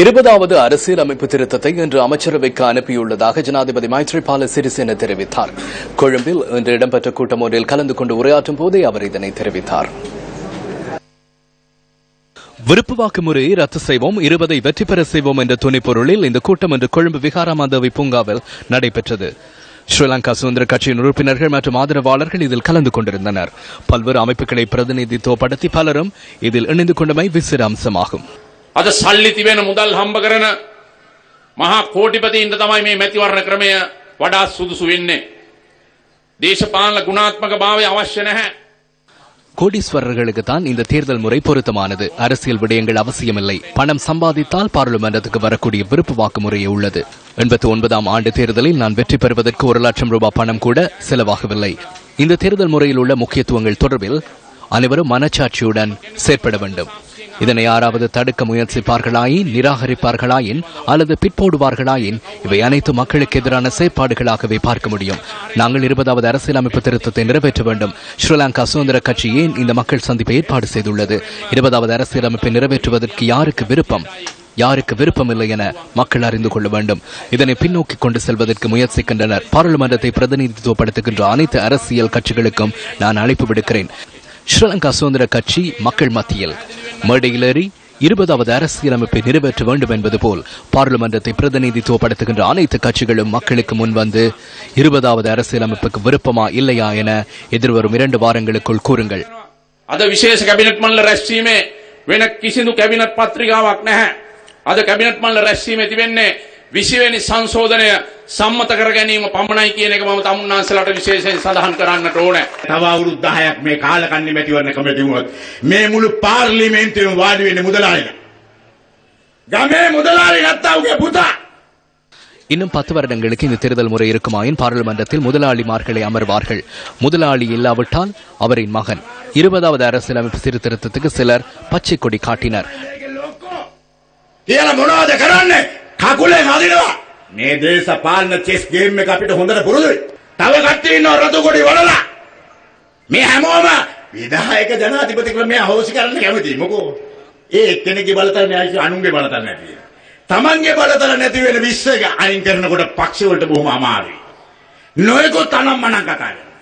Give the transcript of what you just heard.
இருபதாவது அரசியலமைப்பு திருத்தத்தை இன்று அமைச்சரவைக்கு அனுப்பியுள்ளதாக ஜனாதிபதி மைத்ரிபால சிறிசேன தெரிவித்தார். கொழும்பில் இன்று இடம்பெற்ற கூட்டம் ஒன்றில் கலந்து கொண்டு உரையாற்றும் போதே அவர் இதனை தெரிவித்தார். விருப்பு வாக்கு முறையை ரத்து செய்வோம் இருபதை வெற்றி பெற செய்வோம் என்ற துணைப்பொருளில் இந்த கூட்டம் இன்று கொழும்பு விகாராமாந்தவி பூங்காவில் நடைபெற்றது. ஸ்ரீலங்கா சுதந்திர கட்சியின் உறுப்பினர்கள் மற்றும் ஆதரவாளர்கள் இதில் கலந்து கொண்டிருந்தனர். பல்வேறு அமைப்புகளை பிரதிநிதித்துவப்படுத்தி பலரும் இதில் இணைந்து கொண்டமை விசிற அம்சமாகும் අද සල්ලි තිබෙන මුදල් හම්බ කරන මහා කෝටිපතින්ට තමයි මේ මැතිවරණ ක්‍රමය වඩාත් සුදුසු වෙන්නේ. දේශපාලන ගුණාත්මක භාවය අවශ්‍ය නැහැ. கோடீஸ்வரர்களுக்கு தான் இந்த தேர்தல் முறை பொருத்தமானது அரசியல் விடயங்கள் அவசியமில்லை பணம் சம்பாதித்தால் பாராளுமன்றத்துக்கு வரக்கூடிய விருப்பு வாக்கு முறையே உள்ளது எண்பத்தி ஒன்பதாம் ஆண்டு தேர்தலில் நான் வெற்றி பெறுவதற்கு ஒரு லட்சம் ரூபாய் பணம் கூட செலவாகவில்லை இந்த தேர்தல் முறையில் உள்ள முக்கியத்துவங்கள் தொடர்பில் அனைவரும் மனச்சாட்சியுடன் செயற்பட வேண்டும் இதனை யாராவது தடுக்க முயற்சிப்பார்களாயின் நிராகரிப்பார்களாயின் அல்லது பிற்போடுவார்களாயின் இவை அனைத்து மக்களுக்கு எதிரான செயற்பாடுகளாகவே பார்க்க முடியும். நாங்கள் இருபதாவது அரசியலமைப்பு திருத்தத்தை நிறைவேற்ற வேண்டும். ஸ்ரீலங்கா சுதந்திர கட்சி ஏன் இந்த மக்கள் சந்திப்பை ஏற்பாடு செய்துள்ளது? இருபதாவது அரசியலமைப்பை நிறைவேற்றுவதற்கு யாருக்கு விருப்பம்? யாருக்கு விருப்பமில்லை என மக்கள் அறிந்து கொள்ள வேண்டும். இதனை பின்னோக்கி கொண்டு செல்வதற்கு முயற்சிக்கின்றனர். பாராளுமன்றத்தை பிரதிநிதித்துவப்படுத்துகின்ற அனைத்து அரசியல் கட்சிகளுக்கும் நான் அழைப்பு விடுக்கிறேன். ஸ்ரீலங்கா சுதந்திர கட்சி மக்கள் மத்தியில். மேடையிலேறி இருபதாவது அரசியலமைப்பை நிறைவேற்ற வேண்டும் என்பது போல் பாராளுமன்றத்தை பிரதிநிதித்துவப்படுத்துகின்ற அனைத்து கட்சிகளும் மக்களுக்கு முன்வந்து இருபதாவது அரசியலமைப்புக்கு விருப்பமா இல்லையா என எதிர்வரும் இரண்டு வாரங்களுக்குள் கூறுங்கள் අද විශේෂ කැබිනට් මල්ල රැස්වීමේ වෙන කිසිදු කැබිනට් පත්‍රිකාවක් නැහැ. අද කැබිනට් මල්ල රැස්වීමේ තිබෙන්නේ විසිවෙනි සංශෝධනය සම්මත කර ගැනීම පමණයි කියන එක මම තමුන්නාන්සලට විශේෂයෙන් සඳහන් කරන්නට ඕනේ. තව අවුරුදු 10ක් මේ කාලකන්ණි මැතිවරණ කමිටු වුණොත් මේ මුළු පාර්ලිමේන්තුවේම වාඩි වෙන්නේ මුදලාලිලා. ගමේ මුදලාලි නැත්තම් උගේ පුතා இன்னும் பத்து வருடங்களுக்கு இந்த தேர்தல் முறை இருக்குமாயின் பாராளுமன்றத்தில் முதலாளிமார்களை அமர்வார்கள் முதலாளி இல்லாவிட்டால் அவரின் மகன் இருபதாவது அரசியலமைப்பு சீர்திருத்தத்துக்கு சிலர் பச்சை கொடி காட்டினர் කියලා මොනවද කරන්නේ? කකුලෙන් අදිනවා. මේ දේශපාලන චෙස් ගේම් එක අපිට හොඳට පුරුදුයි. තව කට්ටිය ඉන්නවා රතු කොඩි වලලා. මේ හැමෝම විධායක ජනාධිපතිකම මේ අහෝසි කරන්න කැමතියි. මොකෝ? ඒ එක්කෙනෙක්ගේ බලතල නෑ අනුන්ගේ බලතල නැති. තමන්ගේ බලතල නැති වෙන විශ්ව එක අයින් කරනකොට පක්ෂ වලට බොහොම අමාරුයි. නොයෙකුත් අනම්මනම් කතා කරනවා.